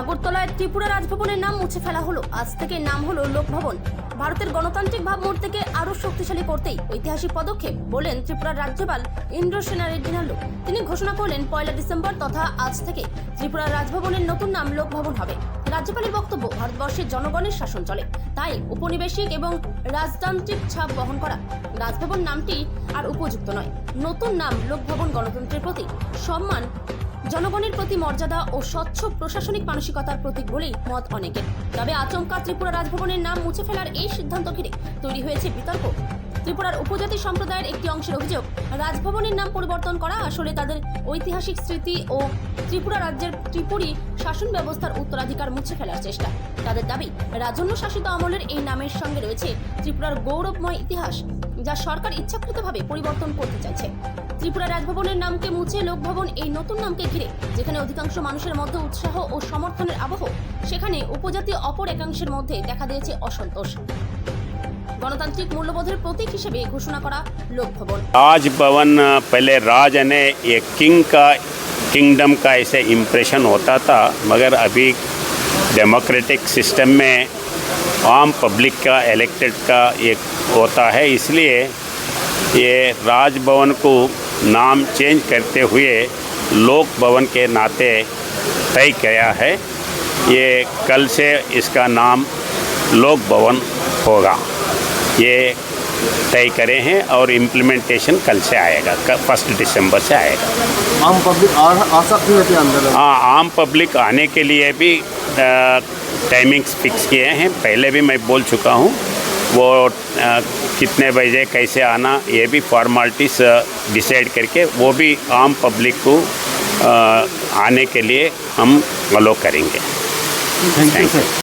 আগরতলায় ত্রিপুরা রাজভবনের নাম মুছে ফেলা হলো। আজ থেকে নাম হলো লোকভবন। ভারতের গণতান্ত্রিক ভাবমূর্তিকে আরও শক্তিশালী করতেই ঐতিহাসিক পদক্ষেপ বলেন ত্রিপুরার রাজ্যপাল ইন্দ্র সেনা রেড্ডি নাল্লু। তিনি ঘোষণা করলেন, পয়লা ডিসেম্বর তথা আজ থেকে ত্রিপুরার রাজভবনের নতুন নাম লোকভবন হবে। রাজ্যপালের বক্তব্য, ভারতবর্ষের জনগণের শাসন চলে। তাই উপনিবেশিক এবং রাজতান্ত্রিক ছাপ বহন করা। রাজভবন নামটি আর উপযুক্ত নয়। নতুন নাম লোকভবন গণতন্ত্রের প্রতি সম্মান জনগণের প্রতি মর্যাদা ও স্বচ্ছ প্রশাসনিক মানসিকতার প্রতীক বলেই মত অনেকের। তবে আচমকা ত্রিপুরা রাজভবনের নাম মুছে ফেলার এই সিদ্ধান্ত ঘিরে তৈরি হয়েছে বিতর্ক। ত্রিপুরার উপজাতি সম্প্রদায়ের একটি অংশের অভিযোগ, রাজভবনের নাম পরিবর্তন করা আসলে তাদের ঐতিহাসিক স্মৃতি ও ত্রিপুরা রাজ্যের ত্রিপুরী শাসন ব্যবস্থার উত্তরাধিকার মুছে ফেলার চেষ্টা। তাদের দাবি, রাজন্য শাসিত আমলের এই নামের সঙ্গে রয়েছে ত্রিপুরার গৌরবময় ইতিহাস, যা সরকার ইচ্ছাকৃতভাবে পরিবর্তন করতে চাইছে। ত্রিপুরা রাজভবনের নামকে মুছে লোকভবন এই নতুন নামকে ঘিরে যেখানে অধিকাংশ মানুষের মধ্যে উৎসাহ ও সমর্থনের আবহ সেখানে উপজাতীয় অপর একাংশের মধ্যে দেখা দিয়েছে অসন্তোষ গণতান্ত্রিক মূল্যবোধের প্রতীক হিসেবে ঘোষণা করা লোকভবন राज भवन पहले राज यानी ये किंग का किंगडम का ऐसे इम्प्रेशन होता था मगर अभी डेमोक्रेटिक सिस्टम में आम पब्लिक का इलेक्टेड का एक होता है इसलिए ये राज भवन को नाम चेंज करते हुए लोक भवन के नाते तय किया है। ये कल से इसका नाम लोक भवन होगा। ये तय करे हैं और इम्प्लीमेंटेशन कल से आएगा फ़र्स्ट दिसंबर से आएगा। आम पब्लिक आ आ सकती है अंदर हाँ? आम पब्लिक आने के लिए भी टाइमिंग्स फिक्स किए हैं। पहले भी मैं बोल चुका हूँ वो आ, कितने बजे कैसे आना ये भी फॉर्मालिटीज डिसाइड करके वो भी आम पब्लिक को आ, आने के लिए हम अलो करेंगे। Thank you